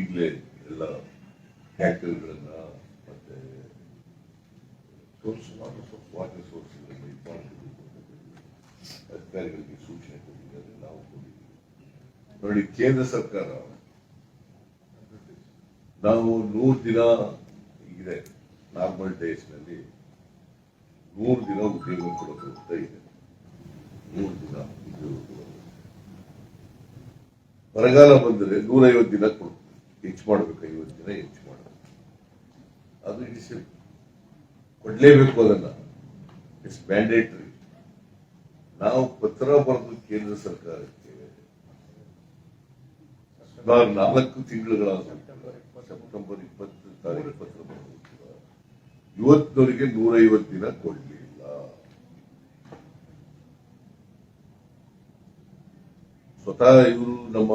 ಈಗಲೇ ಎಲ್ಲ ಟ್ಯಾಕ್ಟರ್ಗಳನ್ನ ಮತ್ತೆ ಸೋರ್ಸ್ ವಾಟರ್ ವಾಟರ್ ಸೋರ್ಸ್ಗಳನ್ನ ಇದು ಮಾಡಬೇಕು ಅಧಿಕಾರಿಗಳಿಗೆ ಸೂಚನೆ ಕೊಟ್ಟಿದ್ದಾರೆ ನಾವು ಕೊಟ್ಟಿದ್ದೀವಿ ನೋಡಿ, ಕೇಂದ್ರ ಸರ್ಕಾರ ನಾವು ನೂರು ದಿನ ಇದೆ, ನಾರ್ಮಲ್ ಡೇಸ್ನಲ್ಲಿ ನೂರು ದಿನ ಉದ್ಯೋಗ ಕೊಡೋದು ಅಂತ ಇದೆ. ನೂರು ದಿನ ಉದ್ಯೋಗ ಬರಗಾಲ ಬಂದರೆ ನೂರೈವತ್ತು ದಿನ ಕೊಡು. ಹೆಚ್ಚು ಮಾಡಬೇಕು ಐವತ್ತು ದಿನ ಹೆಚ್ಚು ಮಾಡಬೇಕು ಅದು ಇಟ್ಸ್ ಕೊಡ್ಲೇಬೇಕು ಅದನ್ನ. ಇಟ್ಸ್ ಮ್ಯಾಂಡೇಟರಿ ನಾವು ಪತ್ರ ಬರೆದು ಕೇಂದ್ರ ಸರ್ಕಾರಕ್ಕೆ ಸುಮಾರು ನಾಲ್ಕು ತಿಂಗಳುಗಳ ಸೆಪ್ಟೆಂಬರ್ ಇಪ್ಪತ್ತು ತಾರೀಕು ಪತ್ರ ಬರೆದು ಇವತ್ತಿನವರಿಗೆ ನೂರೈವತ್ತು ದಿನ ಕೊಡಲಿಲ್ಲ. ಸ್ವತಃ ಇವರು ನಮ್ಮ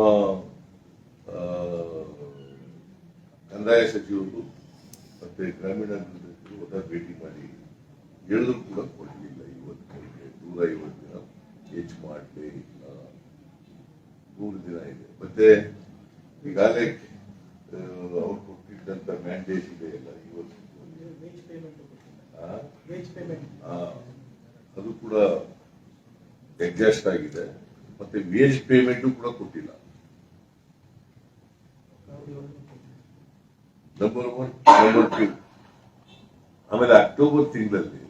ಕಂದಾಯ ಸಚಿವರು ಮತ್ತೆ ಗ್ರಾಮೀಣಾಭಿವೃದ್ಧಿ ಸ್ವತಃ ಭೇಟಿ ಮಾಡಿ ಹೇಳಿದ್ರು ಕೂಡ ಕೊಡಲಿಲ್ಲ ಇವತ್ತಿಗೆ ನೂರ ಐವತ್ತು ದಿನ ಹೆಚ್ಚು ಮಾಡಲೇ ಇಲ್ಲ ನೂರು ದಿನ ಇದೆ. ಮತ್ತೆ ಈಗಾಗಲೇ ಅವ್ರು ಕೊಟ್ಟಿದ್ದಂತ ಮ್ಯಾಂಡೇಟ್ ಇದೆ ಎಲ್ಲ ಇವತ್ತು. ಅದು ಕೂಡ ಎಕ್ಸಾಸ್ಟ್ ಆಗಿದೆ. ಮತ್ತೆ ವೇಜ್ ಪೇಮೆಂಟ್ ಕೂಡ ಕೊಟ್ಟಿಲ್ಲ. ನಂಬರ್ ಒನ್ ನಂಬರ್ ಟೂ ಆಮೇಲೆ ಅಕ್ಟೋಬರ್ ತಿಂಗಳಲ್ಲಿ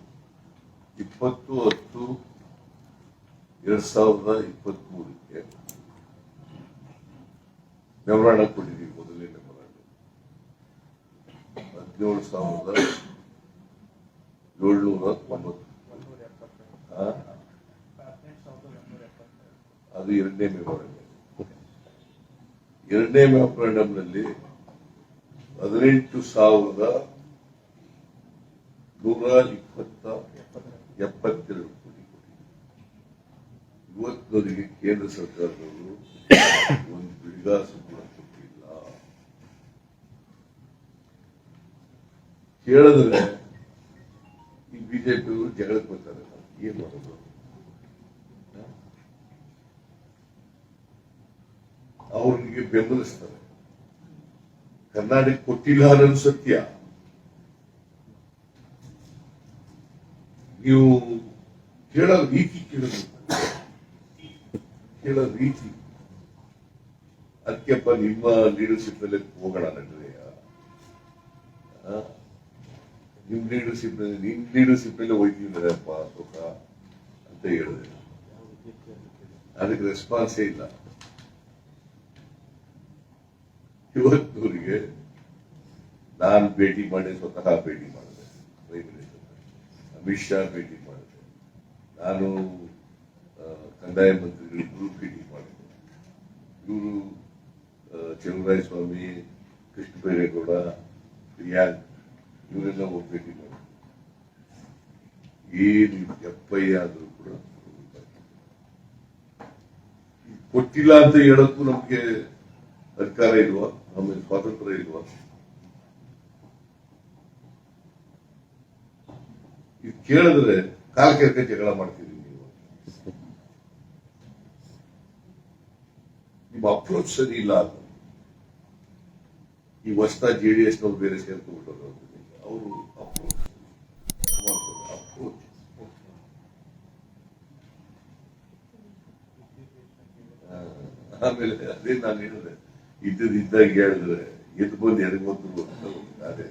ಇಪ್ಪತ್ತು ಹತ್ತು ಎರಡ್ ಸಾವಿರದ ಇಪ್ಪತ್ತ್ ಮೂರಕ್ಕೆ ಮೆಮೊರಾಂಡ ಕೊಟ್ಟಿದ್ದೀವಿ ಮೊದಲನೇ ಮೆಮೊರಾಂಡ ಹದಿನೇಳು ಸಾವಿರದ ಏಳ್ನೂರ ತೊಂಬತ್ತು. ಅದು ಎರಡನೇ ಮೆಮೊರಾಂಡಮ್ ಎರಡನೇ ಮೆಮೊರಾಂಡಮ್ನಲ್ಲಿ ಹದಿನೆಂಟು ಸಾವಿರದ ನೂರ ಇಪ್ಪತ್ತ, ಎಪ್ಪತ್ತೆರಡು ಕೋಟಿ ಇವತ್ತಿನವರೆಗೆ ಕೇಂದ್ರ ಸರ್ಕಾರದವರು ಒಂದು ಬಿಡಿಗಾಸು ಕೂಡ ಕೊಟ್ಟಿಲ್ಲ. ಕೇಳಿದ್ರೆ ಈ ಬಿಜೆಪಿಯವರು ಜಗಳಕ್ಕೆ ಬರ್ತಾರೆ. ಏನ್ ಮಾಡೋದು? ಅವ್ರಿಗೆ ಬೆಂಬಲಿಸ್ತಾರೆ. ಕರ್ನಾಟಕ ಕೊಟ್ಟಿಲ್ಲ ಅನ್ನೋದು ಸತ್ಯ. ನೀವು ಕೇಳೋ ರೀತಿ ಕೇಳಬೇಕು. ಕೇಳೋ ರೀತಿ. ಅದಕ್ಕೆಪ್ಪ ನಿಮ್ಮ ಲೀಡರ್ಶಿಪ್ನಲ್ಲಿ ಹೋಗೋಣ ನಡುವೆಯ ನಿಮ್ ಲೀಡರ್ಶಿಪ್ನಲ್ಲಿ ನಿಮ್ ಲೀಡರ್ಶಿಪ್ನಲ್ಲಿ ಹೋಯ್ತೀವಿಲ್ಲಪ್ಪ ಸುಖ ಅಂತ ಹೇಳಿದೆ. ಅದಕ್ಕೆ ರೆಸ್ಪಾನ್ಸೇ ಇಲ್ಲ. ನಾನು ಭೇಟಿ ಮಾಡಿ ಸ್ವತಃ ಭೇಟಿ ಮಾಡಿದೆ. ಪ್ರೈಮ್ ಮಿನಿಸ್ಟರ್ ಅಮಿತ್ ಶಾ ಭೇಟಿ ಮಾಡಿದೆ. ನಾನು ಕಂದಾಯ ಮಂತ್ರಿಗಳಿಬ್ಬರು ಭೇಟಿ ಮಾಡಿದೆ. ಇವರು ಚಲುವರಾಯ ಸ್ವಾಮಿ ಕೃಷ್ಣ ಬೈರೇಗೌಡ ಪ್ರಿಯಾಂಕ್ ಇವರೆಲ್ಲ ಹೋಗಿ ಭೇಟಿ ಮಾಡಿದ್ರು. ಏನು ಎಫ್ಐ ಆದರೂ ಕೂಡ ಕೊಟ್ಟಿಲ್ಲ ಅಂತ ಹೇಳಕ್ಕೂ ನಮ್ಗೆ ಅಧಿಕಾರ ಇಲ್ವಾ? ಆಮೇಲೆ ಸ್ವಾತಂತ್ರ್ಯ ಇಲ್ವಾ? ಇದು ಕೇಳಿದ್ರೆ ಕಾಲ್ ಕೆರ್ಕೆ ಜಗಳ ಮಾಡ್ತೀರಿ ನೀವು. ನಿಮ್ಮ ಅಪ್ರೋಚ್ ಸರಿ ಇಲ್ಲ ಅದು. ಈ ಹೊಸ ಜೆ ಡಿ ಎಸ್ ನವ್ರು ಬೇರೆ ಸೇರ್ಕೊಂಡ್ಬಿಟ್ಟರು ಅವರು. ಅಪ್ರೋಚ್ ಅಪ್ರೋಚ್ ಆಮೇಲೆ ಅದೇ ನಾನು ಹೇಳಿದ್ರೆ ಇದ್ದದ್ದು ಇದ್ದಾಗ ಹೇಳಿದ್ರೆ ಎದ್ದು ಬಂದು ಎಡಗೊಂದ್ರು ಅದೇ.